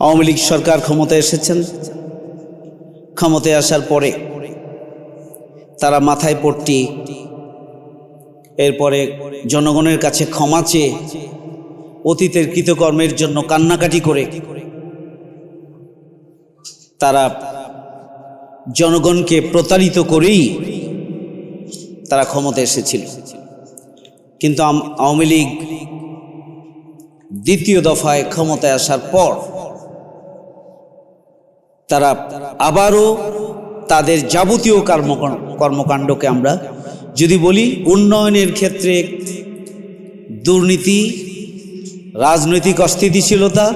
আওয়ামী লীগ সরকার ক্ষমতায় এসেছেন। ক্ষমতায় আসার পরে তারা মাথায় পট্টি, এরপরে জনগণের কাছে ক্ষমা চেয়ে অতীতের কৃতকর্মের জন্য কান্নাকাটি করে তারা জনগণকে প্রতারিত করেই তারা ক্ষমতা এসেছিল। কিন্তু আওয়ামী লীগ দ্বিতীয় দফায় ক্ষমতায় আসার পর তারা আবারও তাদের যাবতীয় কর্ম কর্মকাণ্ডকে আমরা যদি বলি উন্নয়নের ক্ষেত্রে দুর্নীতি, রাজনৈতিক অস্থিতিশীলতা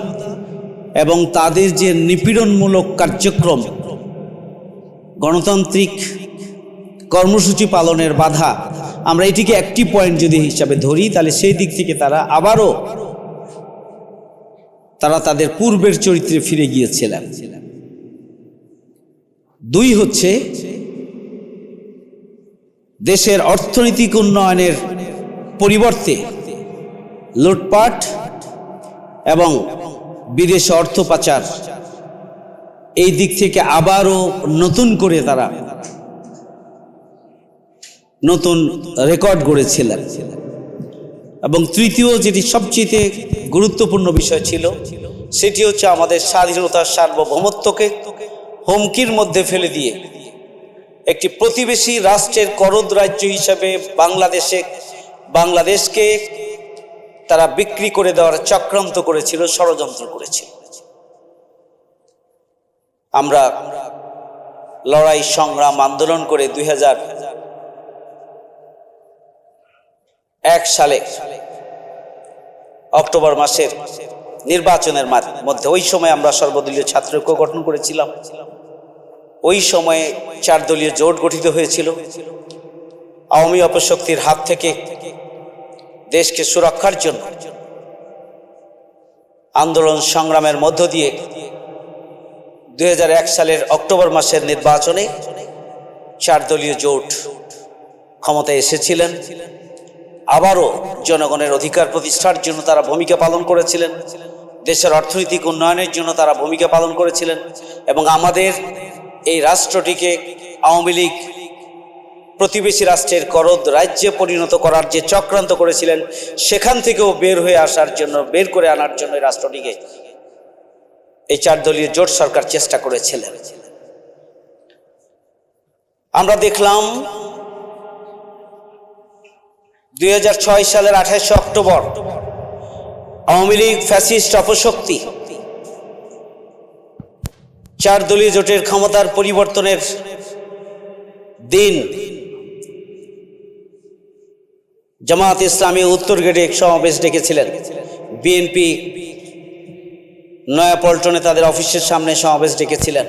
এবং তাদের যে নিপীড়নমূলক কার্যক্রম, গণতান্ত্রিক কর্মসূচি পালনের বাধা, আমরা এটিকে একটি পয়েন্ট যদি হিসাবে ধরি, তাহলে সেই দিক থেকে তারা আবারও তারা তাদের পূর্বের চরিত্রে ফিরে গিয়েছিলেন। দুই হচ্ছে দেশের অর্থনৈতিক উন্নয়নের পরিবর্তে লুটপাট এবং বিদেশে অর্থ পাচার। এই দিক থেকে আবারও নতুন করে তারা নতুন রেকর্ড গড়েছিলেন। এবং তৃতীয় যেটি সবচেয়ে গুরুত্বপূর্ণ বিষয় ছিল, সেটি হচ্ছে আমাদের স্বাধীনতার সার্বভৌমত্বকে হুমকির মধ্যে ফেলে দিয়ে একটি প্রতিবেশী রাষ্ট্রের করদ রাজ্য হিসাবে বাংলাদেশে, বাংলাদেশকে তারা বিক্রি করে দেওয়ার চক্রান্ত করেছিল, ষড়যন্ত্র করেছিল। আমরা লড়াই, সংগ্রাম, আন্দোলন করে দুই এক সালে অক্টোবর মাসের নির্বাচনের মধ্যে ওই সময় আমরা সর্বদলীয় ছাত্রৈক্য গঠন করেছিলাম। ওই সময়ে চার দলীয় জোট গঠিত হয়েছিল। আওয়ামী অপশক্তির হাত থেকে দেশকে সুরক্ষার জন্য আন্দোলন সংগ্রামের মধ্য দিয়ে দুই হাজার এক সালের অক্টোবর মাসের নির্বাচনে চার দলীয় জোট ক্ষমতায় এসেছিলেন। আবারও জনগণের অধিকার প্রতিষ্ঠার জন্য তারা ভূমিকা পালন করেছিলেন। দেশের অর্থনৈতিক উন্নয়নের জন্য তারা ভূমিকা পালন করেছিলেন এবং আমাদের এই রাষ্ট্রটিকে আওয়ামী লীগ প্রতিবেশী রাষ্ট্রের করদ রাজ্যে পরিণত করার যে চক্রান্ত করেছিলেন, সেখান থেকেও বের হয়ে আসার জন্য, বের করে আনার জন্য এই রাষ্ট্রটিকে এই চার দলীয় জোট সরকার চেষ্টা করেছিলেন। আমরা দেখলাম দুই হাজার ছয় সালের আঠাশে অক্টোবর আওয়ামী লীগ ফ্যাসিস্ট অপশক্তি। চার দলীয় জোটের ক্ষমতার পরিবর্তনের দিন। জামাত ইসলামী উত্তর গেটে সমাবেশ ডেকেছিলেন। বিএনপি নয়াপল্টনে তাদের অফিসের সামনে সমাবেশ ডেকেছিলেন।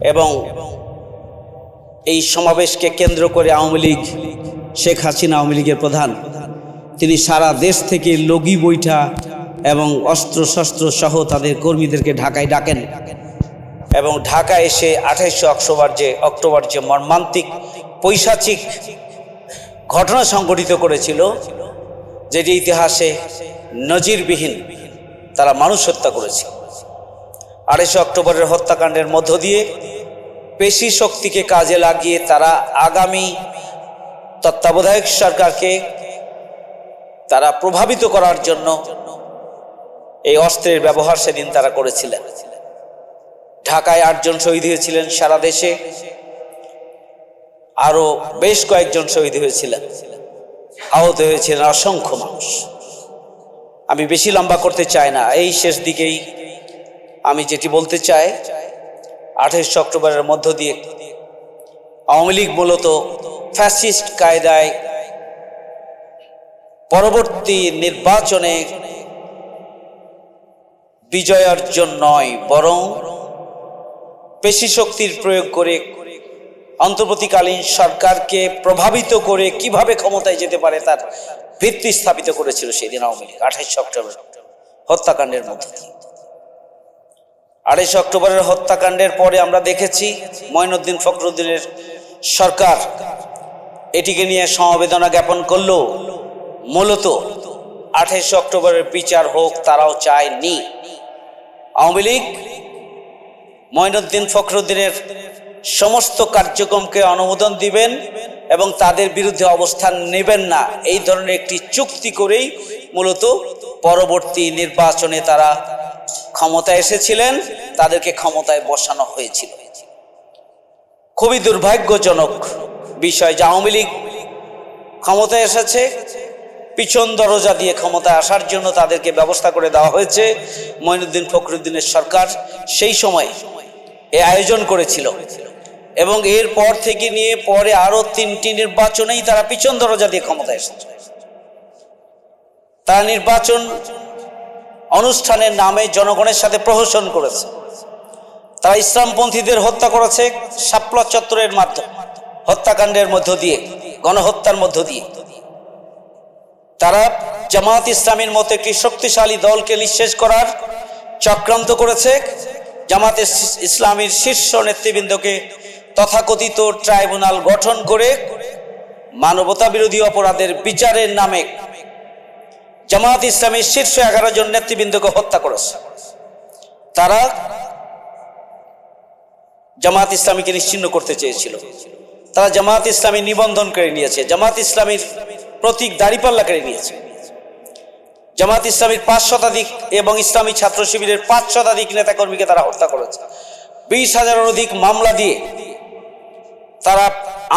এবং এই সমাবেশকে কেন্দ্র করে আওয়ামী লীগ, শেখ হাসিনা আওয়ামী লীগের প্রধান তিনি সারা দেশ থেকে লগি বৈঠা এবং অস্ত্র শস্ত্র সহ তাদের কর্মীদেরকে ঢাকায় ডাকেন। এবং ঢাকা এসে আঠাইশে অক্টোবর যে অক্টোবর যে মর্মান্তিক পৈশাচিক ঘটনা সংঘটিত করেছিল, যেটি ইতিহাসে নজিরবিহীন, তারা মানুষ হত্যা করেছিল আড়াইশে অক্টোবরের হত্যাকাণ্ডের মধ্য দিয়ে পেশি শক্তিকে কাজে লাগিয়ে তারা আগামী তত্ত্বাবধায়ক সরকারকে তারা প্রভাবিত করার জন্য এই অস্ত্রের ব্যবহার সেদিন তারা করেছিলেন। ঢাকায় আটজন শহীদ হয়েছিলেন, সারা দেশে আরও বেশ কয়েকজন শহীদ হয়েছিলেন। আহত হয়েছিলেন অসংখ্য মানুষ। আমি বেশি লম্বা করতে চাই না, এই শেষ দিকেই আমি যেটি বলতে চাই, আঠাইশে অক্টোবরের মধ্য দিয়ে আওয়ামী লীগ মূলত ফ্যাসিস্ট কায়দায় পরবর্তী নির্বাচনে বিজয় অর্জন নয়, বরং পেশি শক্তির প্রয়োগ করে অন্তর্বর্তীকালীন সরকারকে প্রভাবিত করে কীভাবে ক্ষমতায় যেতে পারে তার ভিত্তি স্থাপিত করেছিল সেদিন আওয়ামী লীগ, আঠাইশে অক্টোবর হত্যাকাণ্ডের মধ্যে দিয়ে। আড়াইশে অক্টোবরের হত্যাকাণ্ডের পরে আমরা দেখেছি মঈনুদ্দিন ফখরুদ্দিনের সরকার এটিকে নিয়ে সমবেদনা জ্ঞাপন করল। মূলত আঠাইশে অক্টোবরের বিচার হোক, তারাও চায়নি। আওয়ামী লীগ মঈনুদ্দিন ফখরুদ্দিনের সমস্ত কার্যক্রমকে অনুমোদন দিবেন এবং তাদের বিরুদ্ধে অবস্থান নেবেন না। এই ধরনের একটি চুক্তি করেই মূলত পরবর্তী নির্বাচনে তারা ক্ষমতায় এসেছিলেন, তাদেরকে ক্ষমতায় বসানো হয়েছিল। খুবই দুর্ভাগ্যজনক বিষয় যে আওয়ামী লীগ ক্ষমতায় এসেছে পিছন দরজা দিয়ে ক্ষমতায় আসার জন্য তাদেরকে ব্যবস্থা করে দেওয়া হয়েছে মঈনুদ্দিন ফখরুদ্দিনের সরকার। সেই সময় এ আয়োজন করেছিল। এবং এর পর থেকে নিয়ে পরে আরও তিনটি নির্বাচনেই তারা পিছন দরজা দিয়ে ক্ষমতায় এসেছে। তারা নির্বাচন অনুষ্ঠানের নামে জনগণের সাথে প্রহসন করেছে। তারা ইসলামপন্থীদের হত্যা করেছে শাপলা চত্বরের মাধ্যমে। হত্যাকাণ্ডের মধ্য দিয়ে, গণহত্যার মধ্য দিয়ে। তারা জামাত ইসলামীর মতো একটি শক্তিশালী দলকে নিঃশেষ করার চক্রান্ত করেছে। জামাত ইস- ইসলামীর শীর্ষ নেতৃবৃন্দকে তথাকথিত ট্রাইব্যুনাল গঠন করে মানবতা বিরোধী অপরাধের বিচারের নামে জামাত ইসলামীর শীর্ষ এগারো জন নেতৃবৃন্দকে হত্যা করেছে। তারা জামাত ইসলামীকে নিশ্চিন্ন করতে চেয়েছিল। তারা জামাত ইসলামী নিবন্ধন করে নিয়েছে। জামাত ইসলামীর প্রতীক দাড়িপাল্লা কেড়ে নিয়েছে। জামাত ইসলামীর পাঁচ শতাধিক এবং ইসলামী ছাত্র শিবিরের পাঁচ শতাধিক নেতাকর্মীকে তারা হত্যা করেছে। বিশ হাজারের অধিক মামলা দিয়ে তারা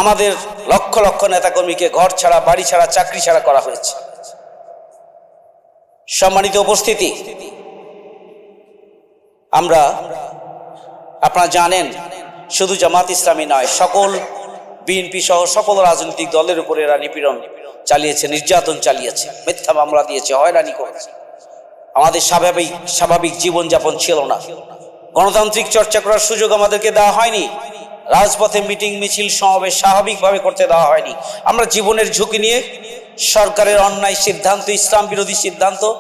আমাদের লক্ষ লক্ষ নেতাকর্মীকে ঘর ছাড়া, বাড়ি ছাড়া, চাকরি ছাড়া করা হয়েছে। সম্মানিত উপস্থিতি, আমরা, আপনারা জানেন, শুধু জামাত ইসলামী নয়, সকল বিএনপি সহ সকল রাজনৈতিক দলের উপরে এরা নিপীড়ন চালিয়েছে, নির্যাতন চালিয়েছে, মিথ্যা মামলা দিয়েছে, হয়রানি করেছে। আমাদের স্বাভাবিক স্বাভাবিক জীবনযাপন ছিল না। গণতান্ত্রিক চর্চা করার সুযোগ আমাদেরকে দেওয়া হয়নি। রাজপথে মিটিং, মিছিল, সমাবেশ স্বাভাবিকভাবে করতে দেওয়া হয়নি। আমরা জীবনের ঝুঁকি নিয়ে সরকারের অন্যায় সিদ্ধান্ত, ইসলাম বিরোধী সিদ্ধান্ত,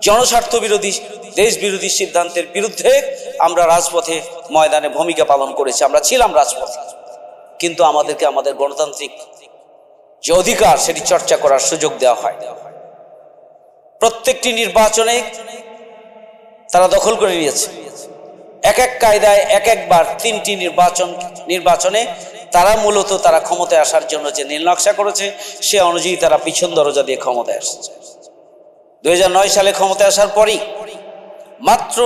জনস্বার্থ বিরোধী, দেশ বিরোধী সিদ্ধান্তের বিরুদ্ধে আমরা রাজপথে ময়দানে ভূমিকা পালন করেছি। আমরা ছিলাম রাজপথে। কিন্তু আমাদেরকে আমাদের গণতান্ত্রিক যে অধিকার সেটি চর্চা করার সুযোগ দেওয়া হয়। প্রত্যেকটি নির্বাচনে তারা দখল করে নিয়েছে। এক এক কায়দায় এক একবার তিনটি নির্বাচন নির্বাচনে তারা মূলত তারা ক্ষমতায় আসার জন্য যে নীলনকশা করেছে, সে অনুযায়ী তারা পিছন দরজা দিয়ে ক্ষমতায় আসছে। দুই হাজার নয় সালে ক্ষমতায় আসার পরই মাত্র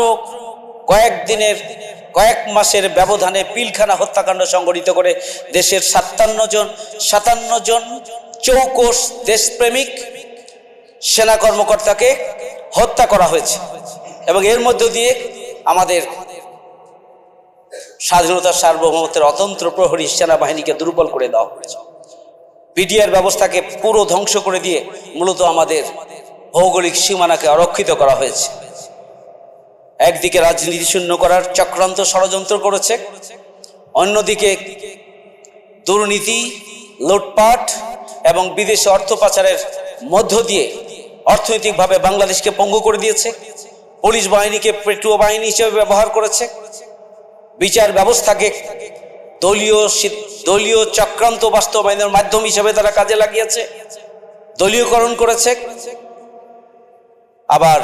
কয়েক দিনের কয়েক মাসের ব্যবধানে পিলখানা হত্যাকাণ্ড সংগঠিত করে দেশের সাতান্ন জন সাতান্ন জন চৌকোষ দেশপ্রেমিক সেনা কর্মকর্তাকে হত্যা করা হয়েছে। এবং এর মধ্য দিয়ে আমাদের স্বাধীনতা সার্বভৌমত্বের অতন্ত্র প্রহরী সেনাবাহিনীকে দুর্বল করে দেওয়া হয়েছে। বিডিআর ব্যবস্থাকে পুরো ধ্বংস করে দিয়ে মূলত আমাদের ভৌগোলিক সীমানাকে অরক্ষিত করা হয়েছে। একদিকে রাজনীতি শূন্য করার চক্রান্ত ষড়যন্ত্র করেছে, অন্যদিকে দুর্নীতি, লুটপাট এবং বিদেশে অর্থ পাচারের মধ্য দিয়ে অর্থনৈতিকভাবে বাংলাদেশকে পঙ্গু করে দিয়েছে, পুলিশ বাহিনীকে পেটুয়া বাহিনী হিসেবে ব্যবহার করেছে, বিচার ব্যবস্থাকে দলীয় দলীয় চক্রান্ত বাস্তবায়নের মাধ্যম হিসেবে তারা কাজে লাগিয়েছে, দলীয়করণ করেছে, আবার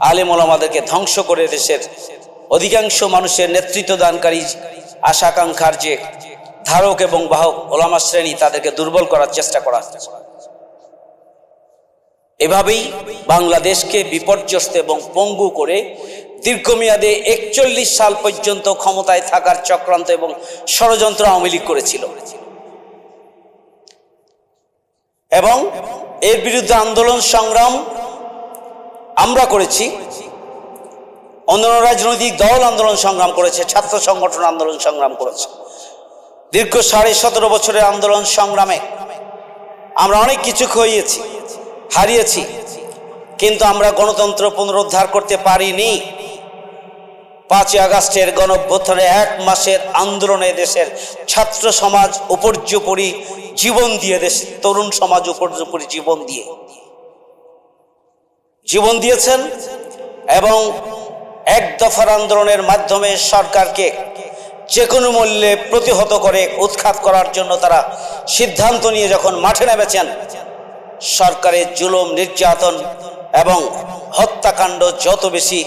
আলেম ওলামাদেরকে ধ্বংস করে দেশের অধিকাংশ মানুষের নেতৃত্ব দানকারী আশা আকাঙ্ক্ষার যে ধারক এবং বাহক ওলামা শ্রেণি তাদেরকে দুর্বল করার চেষ্টা করা এভাবেই বাংলাদেশকে বিপর্যস্ত এবং পঙ্গু করে দীর্ঘমেয়াদে একচল্লিশ সাল পর্যন্ত ক্ষমতায় থাকার চক্রান্ত এবং ষড়যন্ত্র আওয়ামী লীগ করেছিল। এবং এর বিরুদ্ধে আন্দোলন সংগ্রাম আমরা করেছি। অন্যান্য রাজনৈতিক দল আন্দোলন সংগ্রাম করেছে, ছাত্র সংগঠন আন্দোলন সংগ্রাম করেছে। দীর্ঘ সাড়ে সতেরো বছরের আন্দোলন সংগ্রামে আমরা অনেক কিছু খইয়েছি হারিয়েছি, কিন্তু আমরা গণতন্ত্র পুনরুদ্ধার করতে পারিনি। পাঁচই আগস্টের গণভ্যুত্থানে এক মাসের আন্দোলনে দেশের ছাত্র সমাজ উপর্যুপরি জীবন দিয়ে দেশ তরুণ সমাজ উপর্যুপরি জীবন দিয়ে। জীবন দিয়েছেন এবং এক দফার আন্দোলনের মাধ্যমে সরকারকে যে কোনো মূল্যে প্রতিহত করে উৎখাত করার জন্য তারা সিদ্ধান্ত নিয়ে যখন মাঠে নেমেছেন, সরকারের জুলুম, নির্যাতন এবং হত্যাকাণ্ড যত বেশি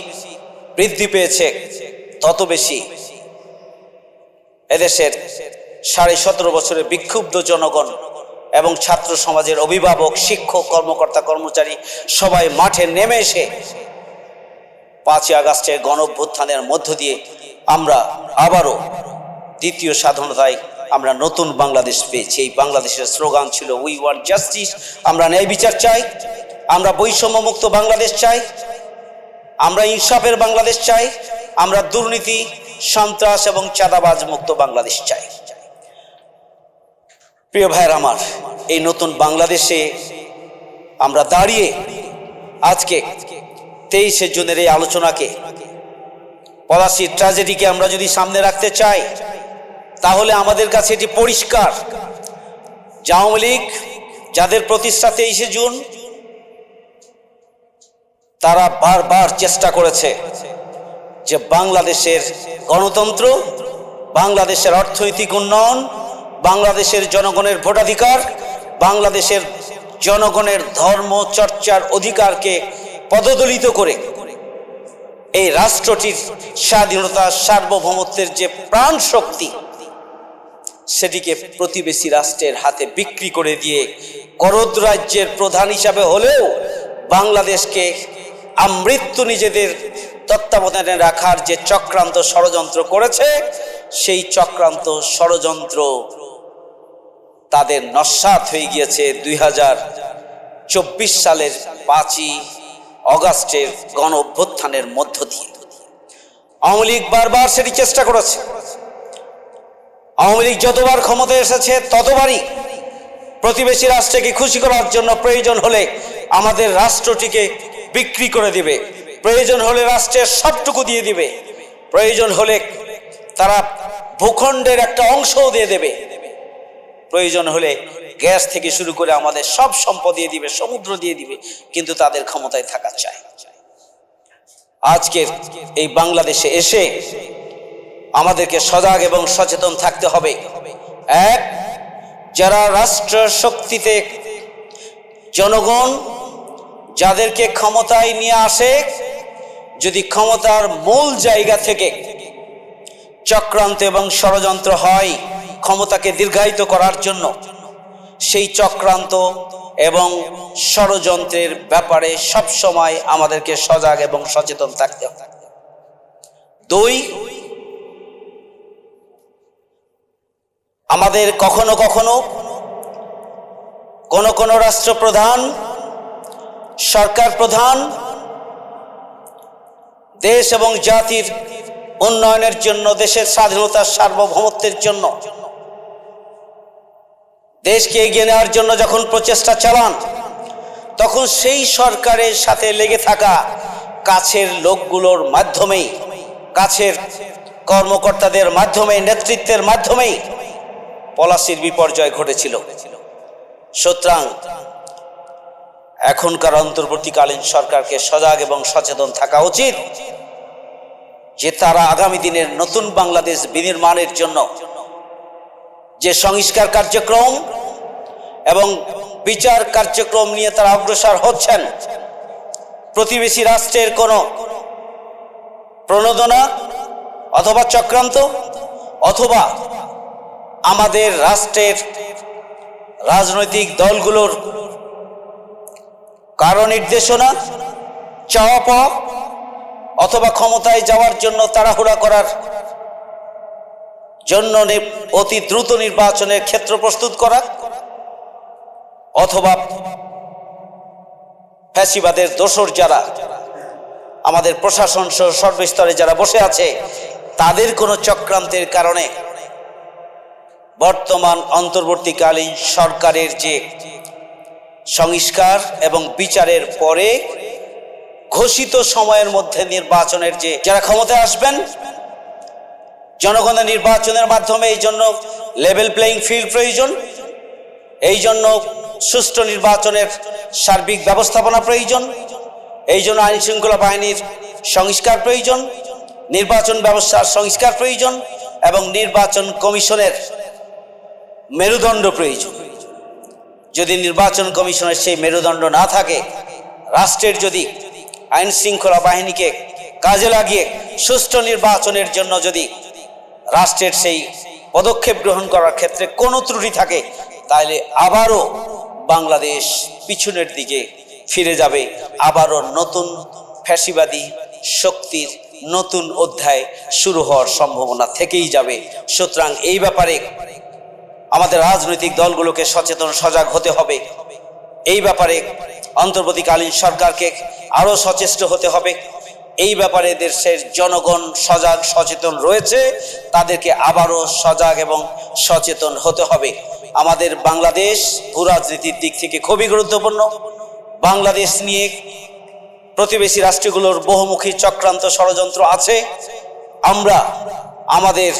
বৃদ্ধি পেয়েছে, তত বেশি এদেশের সাড়ে সতেরো বছরের বিক্ষুব্ধ জনগণ এবং ছাত্র সমাজের অভিভাবক, শিক্ষক, কর্মকর্তা, কর্মচারী সবাই মাঠে নেমে এসে পাঁচই আগস্টের গণভ্যুত্থানের মধ্য দিয়ে আমরা আবারও দ্বিতীয় স্বাধীনতায় আমরা নতুন বাংলাদেশ পেয়েছি। এই বাংলাদেশের স্লোগান ছিল উই ওয়ান্ট জাস্টিস আমরা ন্যায় বিচার চাই, আমরা বৈষম্যমুক্ত বাংলাদেশ চাই, আমরা ইনসাফের বাংলাদেশ চাই, আমরা দুর্নীতি, সন্ত্রাস এবং চাঁদাবাজ মুক্ত বাংলাদেশ চাই। প্রিয় ভাইয়ের আমার এই নতুন বাংলাদেশে আমরা দাঁড়িয়ে আজকে তেইশে জুনের এই আলোচনাকে পলাশির ট্র্যাজেডিকে আমরা যদি সামনে রাখতে চাই, তাহলে আমাদের কাছে এটি পরিষ্কার আওয়ামী লীগ যাদের প্রতিষ্ঠা তেইশে জুন, তারা বারবার চেষ্টা করেছে যে বাংলাদেশের গণতন্ত্র, বাংলাদেশের অর্থনৈতিক উন্নয়ন, বাংলাদেশের জনগণের ভোটাধিকার বাংলাদেশের জনগণের ধর্ম, চর্চার অধিকারকে পদদলিত করে এই রাষ্ট্রটির স্বাধীনতা, সার্বভৌমত্বের যে প্রাণ শক্তি সেটিকে প্রতিবেশী রাষ্ট্রের হাতে বিক্রি করে দিয়ে করদ রাজ্যের প্রধান হিসাবে হলেও বাংলাদেশকে আমৃত্যু নিজেদের তত্ত্বাবধানে রাখার যে চক্রান্ত ষড়যন্ত্র করেছে, সেই চক্রান্ত ষড়যন্ত্র তাদের নস্বাত হয়ে গিয়েছে দুই হাজার চব্বিশ সালের পাঁচই অগাস্টের গণ অভ্যুত্থানের মধ্য দিয়ে। আওয়ামী লীগ বারবার সেটি চেষ্টা করেছে। আওয়ামী লীগ যতবার ক্ষমতায় এসেছে, ততবারই প্রতিবেশী রাষ্ট্রকে খুশি করার জন্য প্রয়োজন হলে আমাদের রাষ্ট্রটিকে বিক্রি করে দিবে। প্রয়োজন হলে রাষ্ট্রের সবটুকু দিয়ে দিবে। প্রয়োজন হলে তারা ভূখণ্ডের একটা অংশও দিয়ে দেবে। প্রয়োজন হলে গ্যাস থেকে শুরু করে আমাদের সব সম্পদ দিয়ে দিবে, সমুদ্র দিয়ে দিবে, কিন্তু তাদের ক্ষমতায় থাকা চাই। আজকের এই বাংলাদেশে এসে আমাদেরকে সজাগ এবং সচেতন থাকতে হবে। এক, যারা রাষ্ট্র শক্তিতে জনগণ যাদেরকে ক্ষমতায় নিয়ে আসে, যদি ক্ষমতার মূল জায়গা থেকে চক্রান্ত এবং ষড়যন্ত্র হয় ক্ষমতাকে দীর্ঘায়িত করার জন্য সেই চক্রান্ত এবং ষড়যন্ত্রের ব্যাপারে সবসময় আমাদেরকে সজাগ এবং সচেতন থাকতে হবে। দুই, আমাদের কখনো কখনো কোন কোন রাষ্ট্রপ্রধান, সরকার প্রধান, দেশ এবং জাতির উন্নয়নের জন্য, দেশের স্বাধীনতার সার্বভৌমত্বের জন্য দেশকে এগিয়ে নেওয়ার জন্য যখন প্রচেষ্টা চালান, তখন সেই সরকারের সাথে লেগে থাকা কাছের লোকগুলোর মাধ্যমেই, কাছের কর্মকর্তাদের মাধ্যমে নেতৃত্বের মাধ্যমেই পলাশির বিপর্যয় ঘটেছিল। সুতরাং এখনকার অন্তর্বর্তীকালীন সরকারকে সজাগ এবং সচেতন থাকা উচিত যে তারা আগামী দিনের নতুন বাংলাদেশ বিনির্মাণের জন্য যে সংস্কার কার্যক্রম এবং বিচার কার্যক্রম নিয়ে তারা অগ্রসর হচ্ছেন, প্রতিবেশী রাষ্ট্রের কোনো প্রণোদনা অথবা চক্রান্ত অথবা আমাদের রাষ্ট্রের রাজনৈতিক দলগুলোর কারও নির্দেশনা চাওয়া পাওয়া অথবা ক্ষমতায় যাওয়ার জন্য তাড়াহুড়া করার জন্য অতি দ্রুত নির্বাচনের ক্ষেত্র প্রস্তুত করা, অথবা ফ্যাসিবাদের দোসর যারা, আমাদের প্রশাসন সহ সর্বস্তরে যারা বসে আছে, তাদের কোনো চক্রান্তের কারণে বর্তমান অন্তর্বর্তীকালীন সরকারের যে সংস্কার এবং বিচারের পরে ঘোষিত সময়ের মধ্যে নির্বাচনের যে যারা ক্ষমতায় আসবেন জনগণের নির্বাচনের মাধ্যমে এই জন্য লেভেল প্লেয়িং ফিল্ড প্রয়োজন, এই জন্য সুষ্ঠু নির্বাচনের সার্বিক ব্যবস্থাপনা প্রয়োজন, এই জন্য আইন শৃঙ্খলা বাহিনীর সংস্কার প্রয়োজন, নির্বাচন ব্যবস্থার সংস্কার প্রয়োজন এবং নির্বাচন কমিশনের মেরুদণ্ড প্রয়োজন। যদি নির্বাচন কমিশনের সেই মেরুদণ্ড না থাকে, রাষ্ট্রের যদি আইন শৃঙ্খলা বাহিনীকে কাজে লাগিয়ে সুষ্ঠু নির্বাচনের জন্য যদি রাষ্ট্রের সেই পদক্ষেপ গ্রহণ করার ক্ষেত্রে কোনো ত্রুটি থাকে তাহলে আবারও বাংলাদেশ পিছনের দিকে ফিরে যাবে। আবারও নতুন ফ্যাসিবাদী শক্তির নতুন অধ্যায় শুরু হওয়ার সম্ভাবনা থেকেই যাবে। সুতরাং এই ব্যাপারে আমাদের রাজনৈতিক দলগুলোকে সচেতন, সজাগ হতে হবে। এই ব্যাপারে অন্তর্বর্তীকালীন সরকারকে আরও সচেষ্ট হতে হবে। এই ব্যাপারে দেশের জনগণ সজাগ, সচেতন রয়েছে। তাদেরকে আবারও সজাগ এবং সচেতন হতে হবে। আমাদের বাংলাদেশ ভূ রাজনীতির দিক থেকে খুবই গুরুত্বপূর্ণ। বাংলাদেশ নিয়ে প্রতিবেশী রাষ্ট্রগুলোর বহুমুখী চক্রান্ত ষড়যন্ত্র আছে। আমরা, আমাদের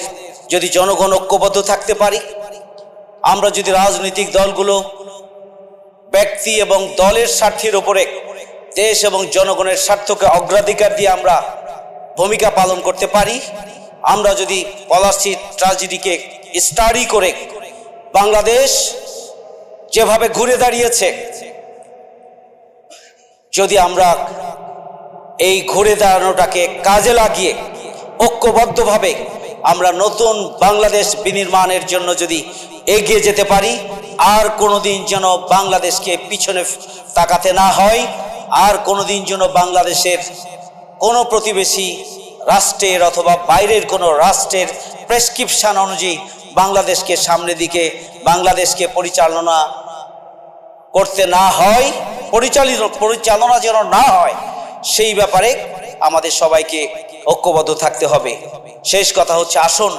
যদি জনগণ ঐক্যবদ্ধ থাকতে পারি, আমরা যদি রাজনৈতিক দলগুলো ব্যক্তি এবং দলের স্বার্থের উপরে দেশ এবং জনগণের স্বার্থকে অগ্রাধিকার দিয়ে আমরা ভূমিকা পালন করতে পারি। আমরা যদি পলাশি ট্রাজেডিকে স্টাডি করে বাংলাদেশ যেভাবে ঘুরে দাঁড়িয়েছে, যদি আমরা এই ঘুরে দাঁড়ানোটাকে কাজে লাগিয়ে ঐক্যবদ্ধভাবে আমরা নতুন বাংলাদেশ বিনির্মাণের জন্য যদি এগিয়ে যেতে পারি, আর কোনোদিন যেন বাংলাদেশকে পিছনে তাকাতে না হয়। আর কোনোদিন যেন বাংলাদেশের কোনো প্রতিবেশী রাষ্ট্রের অথবা বাইরের কোনো রাষ্ট্রের প্রেসক্রিপশন অনুযায়ী বাংলাদেশকে সামনে দিকে, বাংলাদেশকে পরিচালনা করতে না হয়, পরিচালিত, পরিচালনা যেন না হয়, সেই ব্যাপারে আমাদের সবাইকে ঐক্যবদ্ধ থাকতে হবে। শেষ কথা হচ্ছে, আসুন,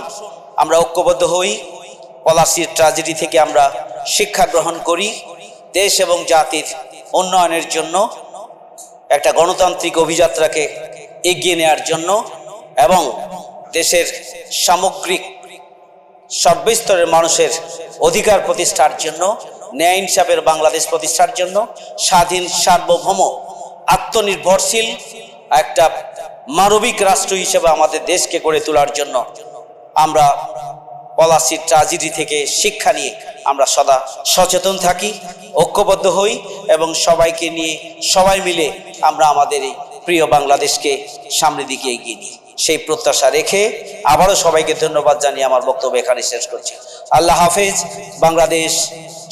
আমরা ঐক্যবদ্ধ হই। পলাশির ট্রাজেডি থেকে আমরা শিক্ষা গ্রহণ করি। দেশ এবং জাতির উন্নয়নের জন্য একটা গণতান্ত্রিক অভিযাত্রাকে এগিয়ে নেওয়ার জন্য এবং দেশের সামগ্রিক সর্বস্তরের মানুষের অধিকার প্রতিষ্ঠার জন্য, ন্যায় ইনসাফের বাংলাদেশ প্রতিষ্ঠার জন্য, স্বাধীন, সার্বভৌম, আত্মনির্ভরশীল একটা মানবিক রাষ্ট্র হিসেবে আমাদের দেশকে গড়ে তোলার জন্য আমরা পলাশির ট্রাজেডি থেকে শিক্ষা নিয়ে আমরা সদা সচেতন থাকি, ঐক্যবদ্ধ হই এবং সবাইকে নিয়ে সবাই মিলে আমরা আমাদের এই প্রিয় বাংলাদেশকে সামনের দিকে এগিয়ে নিই। সেই প্রত্যাশা রেখে আবারও সবাইকে ধন্যবাদ জানিয়ে আমার বক্তব্য এখানে শেষ করছি। আল্লাহ হাফেজ, বাংলাদেশ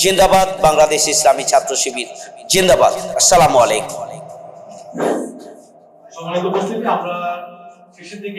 জিন্দাবাদ, বাংলাদেশ ইসলামী ছাত্র শিবির জিন্দাবাদ। আসসালামু আলাইকুম। আমরা